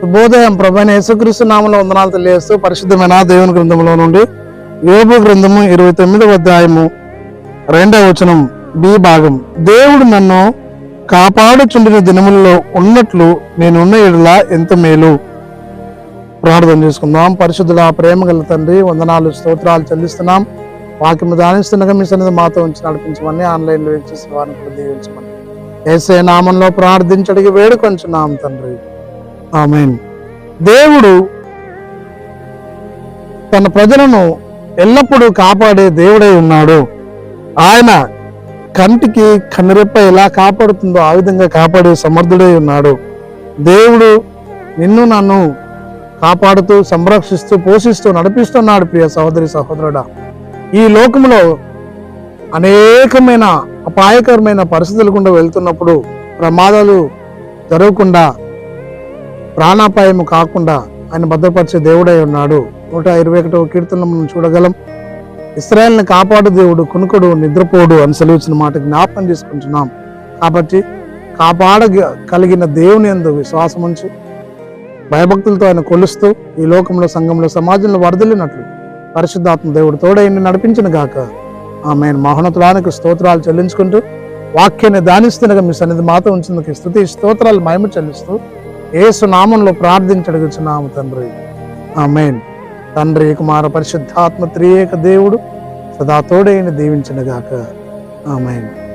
శుభోదయం ప్రభైన యేసుక్రీస్తు నామంలో వందనాలు తెలియజేస్తూ పరిశుద్ధమైన దేవుని గ్రంథంలో నుండి యోబు గ్రంథము ఇరవై తొమ్మిదవ అధ్యాయము రెండవ వచనం బి భాగం. దేవుడు నన్ను కాపాడుచుండిన దినములలో ఉన్నట్లు నేనున్న ఎడల ఎంత మేలు? ప్రార్థన చేసుకుందాం. పరిశుద్ధుల ప్రేమ గల తండ్రి వందనాలు స్తోత్రాలు చెల్లిస్తున్నాం. వాక్యం దానిస్తుండగా మీ సన్నిధి మాతో ఉంచి నడిపించమని ఆన్లైన్లో వీక్షిస్తున్న వారిని కూడా దీవించమని. ఏసే నామంలో ప్రార్థించడికి వేడుకొంచున్నాం తండ్రి. ఆమెన్. దేవుడు తన ప్రజలను ఎల్లప్పుడూ కాపాడే దేవుడై ఉన్నాడు. ఆయన కంటికి కనురెప్ప ఎలా కాపాడుతుందో ఆ విధంగా కాపాడే సమర్థుడై ఉన్నాడు. దేవుడు నిన్ను నన్ను కాపాడుతూ సంరక్షిస్తూ పోషిస్తూ నడిపిస్తున్నాడు ప్రియ సహోదరి సహోదరుడా. ఈ లోకంలో అనేకమైన అపాయకరమైన పరిస్థితులు గుండా వెళ్తున్నప్పుడు ప్రమాదాలు జరగకుండా ప్రాణాపాయము కాకుండా ఆయన భద్రపరిచే దేవుడై ఉన్నాడు. నూట ఇరవై ఒకటవ కీర్తనలో మనం చూడగలం. ఇస్రాయల్ని కాపాడు దేవుడు కునుకుడు నిద్రపోడు అని సెలవిచ్చిన మాట జ్ఞాపకం చేసుకుంటున్నాం. కాబట్టి కాపాడ కలిగిన దేవుని ఎందు విశ్వాసం ఉంచి. భయభక్తులతో ఆయన కొలుస్తూ ఈ లోకంలో సంఘంలో సమాజంలో వరదలినట్లు పరిశుద్ధాత్మ దేవుడు తోడైంది నడిపించిన గాక. ఆమె మహోన్నతులానికి స్తోత్రాలు చెల్లించుకుంటూ వాక్యాన్ని ధ్యానిస్తుండగా మీ సన్నిధి మాతో ఉంచినందుకు స్థుతి స్తోత్రాలు మయము చెల్లిస్తూ ఏసు నామంలో ప్రార్థించడుగుచున్నాము తండ్రి. ఆమెన్. తండ్రి కుమార పరిశుద్ధాత్మ త్రియేక దేవుడు సదా తోడైన దీవించినగాక ఆ ఆమెన్.